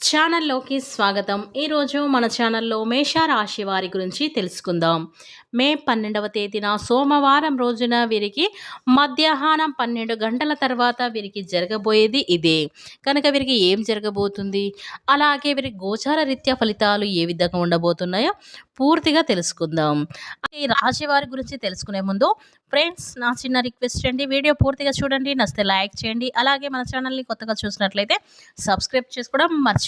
ఛానల్లోకి స్వాగతం. ఈరోజు మన ఛానల్లో మేషరాశి వారి గురించి తెలుసుకుందాం. మే పన్నెండవ తేదీన సోమవారం రోజున వీరికి మధ్యాహ్నం పన్నెండు గంటల తర్వాత వీరికి జరగబోయేది ఇదే. కనుక వీరికి ఏం జరగబోతుంది? అలాగే వీరి గోచార రీత్యా ఫలితాలు ఏ విధంగా ఉండబోతున్నాయో పూర్తిగా తెలుసుకుందాం. ఈ రాశి వారి గురించి తెలుసుకునే ముందు ఫ్రెండ్స్ నా చిన్న రిక్వెస్ట్ అండి. వీడియో పూర్తిగా చూడండి నచ్చితే లైక్ చేయండి. అలాగే మన ఛానల్ని కొత్తగా చూసినట్లయితే సబ్స్క్రైబ్ చేసుకోవడం మర్చి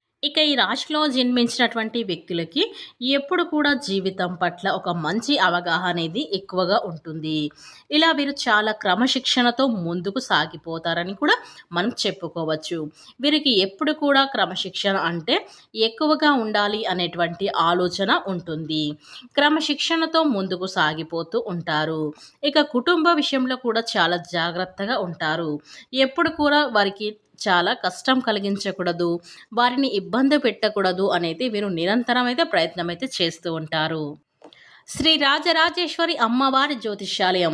ఇక ఈ రాశిలో జన్మించినటువంటి వ్యక్తులకి ఎప్పుడు కూడా జీవితం పట్ల ఒక మంచి అవగాహన అనేది ఎక్కువగా ఉంటుంది. ఇలా వీరు చాలా క్రమశిక్షణతో ముందుకు సాగిపోతారని కూడా మనం చెప్పుకోవచ్చు. వీరికి ఎప్పుడు కూడా క్రమశిక్షణ అంటే ఎక్కువగా ఉండాలి అనేటువంటి ఆలోచన ఉంటుంది. క్రమశిక్షణతో ముందుకు సాగిపోతూ ఉంటారు. ఇక కుటుంబ విషయంలో కూడా చాలా జాగ్రత్తగా ఉంటారు. ఎప్పుడు కూడా వారికి చాలా కష్టం కలిగించకూడదు వారిని ఇబ్బంది పెట్టకూడదు అనేది వీరు నిరంతరం అయితే ప్రయత్నం అయితే చేస్తూ ఉంటారు. శ్రీ రాజరాజేశ్వరి అమ్మవారి జ్యోతిష్యాలయం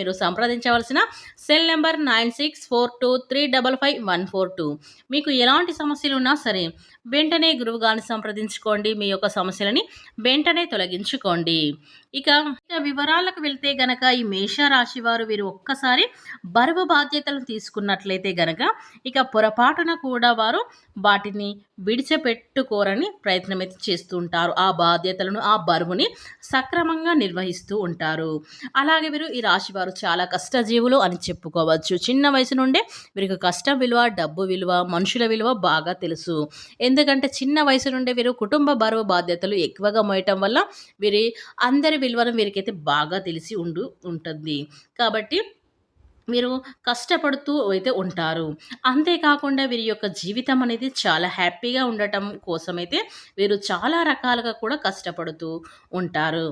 మీరు సంప్రదించవలసిన cell number nine six four two three double five one four two. మీకు ఎలాంటి సమస్యలు ఉన్నా సరే వెంటనే గురువుగారిని సంప్రదించుకోండి. మీ యొక్క సమస్యలని వెంటనే తొలగించుకోండి. ఇక ఇక వివరాలకు వెళ్తే గనక ఈ మేషరాశి వారు వీరు ఒక్కసారి బరువు బాధ్యతలు తీసుకున్నట్లయితే గనక ఇక పొరపాటున కూడా వారు వాటిని విడిచిపెట్టుకోరని ప్రయత్నం అయితే చేస్తుంటారు. ఆ బాధ్యతలను ఆ బరువుని సక్రమంగా నిర్వహిస్తూ ఉంటారు. అలాగే వీరు ఈ రాశి వారు చాలా కష్టజీవులు అని చెప్పుకోవచ్చు. చిన్న వయసు నుండే వీరికి కష్టం విలువ డబ్బు విలువ మనుషుల విలువ బాగా తెలుసు. ఎందుకంటే చిన్న వయసు నుండే వీరు కుటుంబ బరువు బాధ్యతలు ఎక్కువగా మోయటం వల్ల వీరి అందరి విలువను వీరికైతే బాగా తెలిసి ఉండు ఉంటుంది. కాబట్టి వీరు కష్టపడుతూ అయితే ఉంటారు. అంతేకాకుండా వీరి యొక్క జీవితం అనేది చాలా హ్యాపీగా ఉండటం కోసమైతే వీరు చాలా రకాలుగా కూడా కష్టపడుతూ ఉంటారు.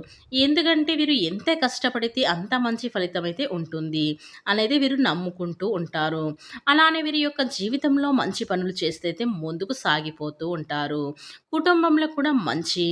ఎందుకంటే వీరు ఎంత కష్టపడితే అంత మంచి ఫలితం అయితే ఉంటుంది అనేది వీరు నమ్ముకుంటూ ఉంటారు. అలానే వీరి యొక్క జీవితంలో మంచి పనులు చేస్తే అయితే ముందుకు సాగిపోతూ ఉంటారు. కుటుంబంలో కూడా మంచి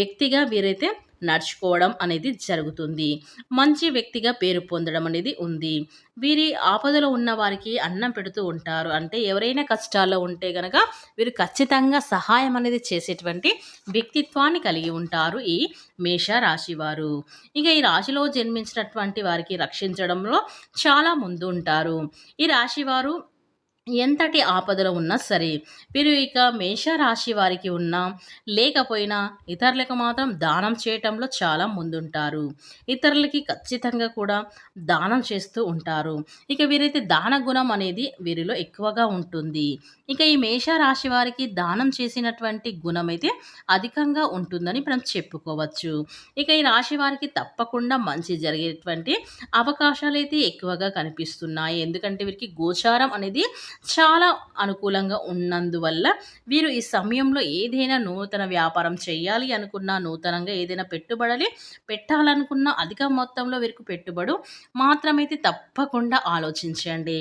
వ్యక్తిగా వీరైతే నడుచుకోవడం అనేది జరుగుతుంది. మంచి వ్యక్తిగా పేరు పొందడం అనేది ఉంది. వీరి ఆపదలో ఉన్న వారికి అన్నం పెడుతూ ఉంటారు. అంటే ఎవరైనా కష్టాల్లో ఉంటే గనక వీరు ఖచ్చితంగా సహాయం అనేది చేసేటువంటి వ్యక్తిత్వాన్ని కలిగి ఉంటారు ఈ మేష రాశి వారు. ఇక ఈ రాశిలో జన్మించినటువంటి వారికి రక్షించడంలో చాలా ముందు ఉంటారు ఈ రాశి వారు ఎంతటి ఆపదలో ఉన్నా సరే వీరు ఇక మేషరాశి వారికి ఉన్నా లేకపోయినా ఇతరులకు మాత్రం దానం చేయటంలో చాలా ముందుంటారు. ఇతరులకి ఖచ్చితంగా కూడా దానం చేస్తూ ఉంటారు. ఇక వీరైతే దాన గుణం అనేది వీరిలో ఎక్కువగా ఉంటుంది. ఇక ఈ మేషరాశి వారికి దానం చేసినటువంటి గుణం అయితే అధికంగా ఉంటుందని మనం చెప్పుకోవచ్చు. ఇక ఈ రాశి వారికి తప్పకుండా మంచి జరిగేటువంటి అవకాశాలు అయితే ఎక్కువగా కనిపిస్తున్నాయి. ఎందుకంటే వీరికి గోచారం అనేది చాలా అనుకూలంగా ఉన్నందువల్ల వీరు ఈ సమయంలో ఏదైనా నూతన వ్యాపారం చేయాలి అనుకున్నా నూతనంగా ఏదైనా పెట్టుబడలి పెట్టాలనుకున్న అధిక మొత్తంలో వీరికి పెట్టుబడు మాత్రమైతే తప్పకుండా ఆలోచించండి.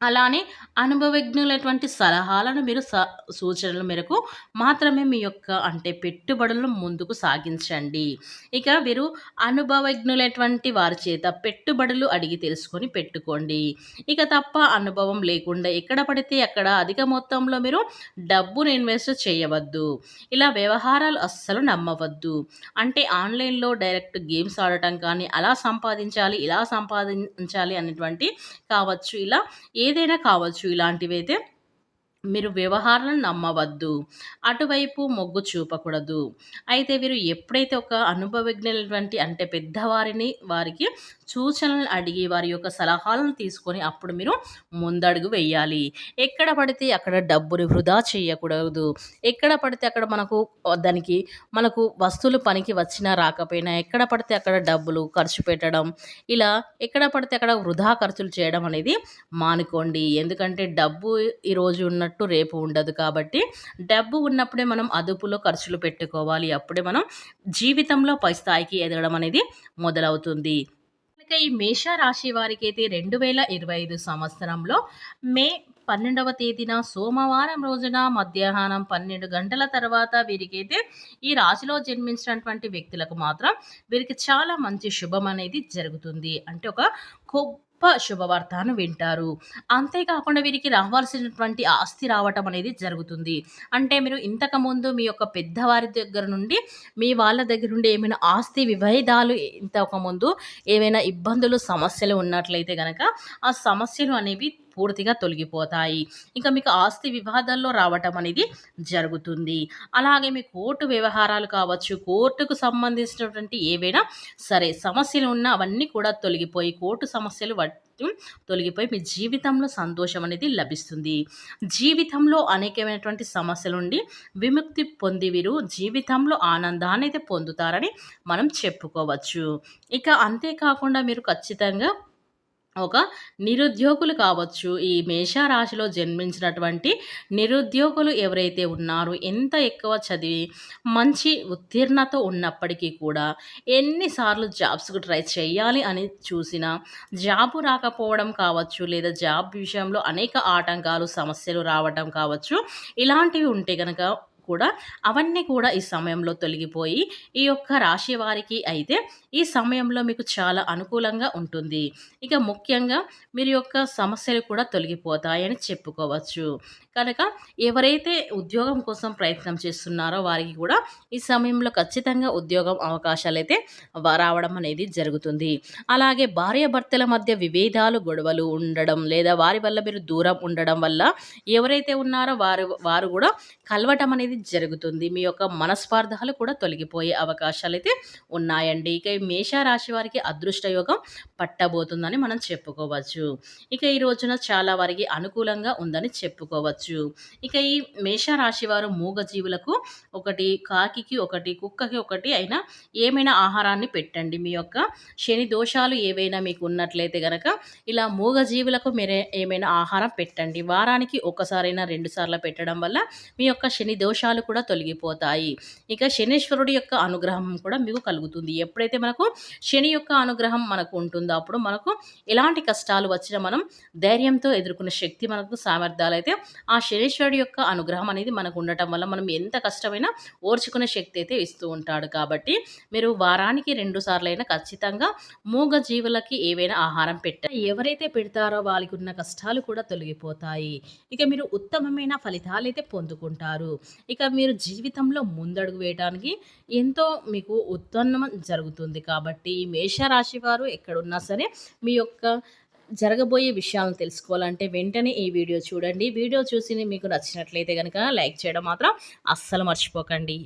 అలానే అనుభవజ్ఞులటువంటి సలహాలను మీరు స సూచనల మేరకు మాత్రమే మీ యొక్క అంటే పెట్టుబడులను ముందుకు సాగించండి. ఇక మీరు అనుభవజ్ఞులైనటువంటి వారి చేత పెట్టుబడులు అడిగి తెలుసుకొని పెట్టుకోండి. ఇక తప్ప అనుభవం లేకుండా ఎక్కడ పడితే అక్కడ అధిక మొత్తంలో మీరు డబ్బును ఇన్వెస్ట్ చేయవద్దు. ఇలా వ్యవహారాలు అస్సలు నమ్మవద్దు. అంటే ఆన్లైన్లో డైరెక్ట్ గేమ్స్ ఆడటం కానీ అలా సంపాదించాలి ఇలా సంపాదించాలి అనేటువంటి కావచ్చు. ఇలా ఏదైనా కావచ్చు ఇలాంటివి అయితే మీరు వ్యవహారాలను నమ్మవద్దు. అటువైపు మొగ్గు చూపకూడదు. అయితే వీరు ఎప్పుడైతే ఒక అనుభవజ్ఞులటువంటి అంటే పెద్దవారిని వారికి సూచనలు అడిగి వారి యొక్క సలహాలను తీసుకొని అప్పుడు మీరు ముందడుగు వేయాలి. ఎక్కడ పడితే అక్కడ డబ్బుని వృధా చేయకూడదు. ఎక్కడ పడితే అక్కడ మనకు దానికి మనకు వస్తువులు పనికి వచ్చినా రాకపోయినా ఎక్కడ పడితే అక్కడ డబ్బులు ఖర్చు పెట్టడం ఇలా ఎక్కడ పడితే అక్కడ వృధా ఖర్చులు చేయడం అనేది మానుకోండి. ఎందుకంటే డబ్బు ఈరోజు ఉన్న ఉన్నట్టు రేపు ఉండదు కాబట్టి డబ్బు ఉన్నప్పుడే మనం అదుపులో ఖర్చులు పెట్టుకోవాలి. అప్పుడే మనం జీవితంలో పై స్థాయికి ఎదగడం అనేది మొదలవుతుంది. ఇక ఈ మేష రాశి వారికి అయితే రెండు వేల ఇరవై ఐదు సంవత్సరంలో మే పన్నెండవ తేదీన సోమవారం రోజున మధ్యాహ్నం పన్నెండు గంటల తర్వాత వీరికైతే ఈ రాశిలో జన్మించినటువంటి వ్యక్తులకు మాత్రం వీరికి చాలా మంచి శుభం అనేది జరుగుతుంది. అంటే ఒక గొప్ప శుభవార్తను వింటారు. అంతేకాకుండా వీరికి రావాల్సినటువంటి ఆస్తి రావటం అనేది జరుగుతుంది. అంటే మీరు ఇంతకుముందు మీ యొక్క పెద్దవారి దగ్గర నుండి మీ వాళ్ళ దగ్గర నుండి ఏమైనా ఆస్తి విభేదాలు ఇంతకుముందు ఏమైనా ఇబ్బందులు సమస్యలు ఉన్నట్లయితే కనుక ఆ సమస్యలు అనేవి పూర్తిగా తొలగిపోతాయి. ఇంకా మీకు ఆస్తి వివాదాల్లో రావటం అనేది జరుగుతుంది. అలాగే మీ కోర్టు వ్యవహారాలు కావచ్చు కోర్టుకు సంబంధించినటువంటి ఏవైనా సరే సమస్యలు ఉన్న అవన్నీ కూడా తొలగిపోయి కోర్టు సమస్యలు తొలగిపోయి మీ జీవితంలో సంతోషం అనేది లభిస్తుంది. జీవితంలో అనేకమైనటువంటి సమస్యల నుండి విముక్తి పొంది వీరు జీవితంలో ఆనందాన్ని అయితే పొందుతారని మనం చెప్పుకోవచ్చు. ఇక అంతేకాకుండా మీరు ఖచ్చితంగా ఒక నిరుద్యోగులు కావచ్చు ఈ మేషరాశిలో జన్మించినటువంటి నిరుద్యోగులు ఎవరైతే ఉన్నారో ఎంత ఎక్కువ చదివి మంచి ఉత్తీర్ణత ఉన్నప్పటికీ కూడా ఎన్నిసార్లు జాబ్స్కు ట్రై చేయాలి అని చూసినా జాబ్ రాకపోవడం కావచ్చు లేదా జాబ్ విషయంలో అనేక ఆటంకాలు సమస్యలు రావడం కావచ్చు ఇలాంటివి ఉంటే కనుక కూడా అవన్నీ కూడా ఈ సమయంలో తొలగిపోయి ఈ యొక్క రాశి వారికి అయితే ఈ సమయంలో మీకు చాలా అనుకూలంగా ఉంటుంది. ఇక ముఖ్యంగా మీరు యొక్క సమస్యలు కూడా తొలగిపోతాయని చెప్పుకోవచ్చు. కనుక ఎవరైతే ఉద్యోగం కోసం ప్రయత్నం చేస్తున్నారో వారికి కూడా ఈ సమయంలో ఖచ్చితంగా ఉద్యోగం అవకాశాలు అయితే రావడం అనేది జరుగుతుంది. అలాగే భార్యాభర్తల మధ్య విభేదాలు గొడవలు ఉండడం లేదా వారి వల్ల మీరు దూరం ఉండడం వల్ల ఎవరైతే ఉన్నారో వారు వారు కూడా కలవటం అనేది జరుగుతుంది. మీ యొక్క మనస్పార్థాలు కూడా తొలగిపోయే అవకాశాలు అయితే ఉన్నాయండి. ఇక ఈ మేషరాశి వారికి అదృష్ట యోగం పట్టబోతుందని మనం చెప్పుకోవచ్చు. ఇక ఈ రోజున చాలా వారికి అనుకూలంగా ఉందని చెప్పుకోవచ్చు. ఇక ఈ మేషరాశి వారు మూగజీవులకు ఒకటి కాకికి ఒకటి కుక్కకి ఒకటి అయినా ఏమైనా ఆహారాన్ని పెట్టండి. మీ యొక్క శని దోషాలు ఏవైనా మీకు ఉన్నట్లయితే కనుక ఇలా మూగజీవులకు మీరే ఏమైనా ఆహారం పెట్టండి. వారానికి ఒకసారైనా రెండు సార్లు పెట్టడం వల్ల మీ యొక్క శని దోషాలు కూడా తొలగిపోతాయి. ఇక శనీశ్వరుడి యొక్క అనుగ్రహం కూడా మీకు కలుగుతుంది. ఎప్పుడైతే మనకు శని యొక్క అనుగ్రహం మనకు ఉంటుందో అప్పుడు మనకు ఎలాంటి కష్టాలు వచ్చినా మనం ధైర్యంతో ఎదుర్కొనే శక్తి మనకు సామర్థ్యాలు అయితే ఆ శనీశ్వరుడి శనీశ్వరుడు యొక్క అనుగ్రహం అనేది మనకు ఉండటం వల్ల మనం ఎంత కష్టమైనా ఓర్చుకునే శక్తి అయితే ఇస్తూ ఉంటాడు. కాబట్టి మీరు వారానికి రెండు సార్లైనా ఖచ్చితంగా మూగ జీవులకి ఏవైనా ఆహారం పెట్ట ఎవరైతే పెడతారో వాళ్ళకి ఉన్న కష్టాలు కూడా తొలగిపోతాయి. ఇక మీరు ఉత్తమమైన ఫలితాలు అయితే పొందుకుంటారు. ఇక ఇక మీరు జీవితంలో ముందడుగు వేయడానికి ఎంతో మీకు ఉత్పన్నం జరుగుతుంది కాబట్టి ఈ మేషరాశి వారు ఎక్కడున్నా సరే మీ యొక్క జరగబోయే విషయాలను తెలుసుకోవాలంటే వెంటనే ఈ వీడియో చూడండి. వీడియో చూసి మీకు నచ్చినట్లయితే కనుక లైక్ చేయడం మాత్రం అస్సలు మర్చిపోకండి.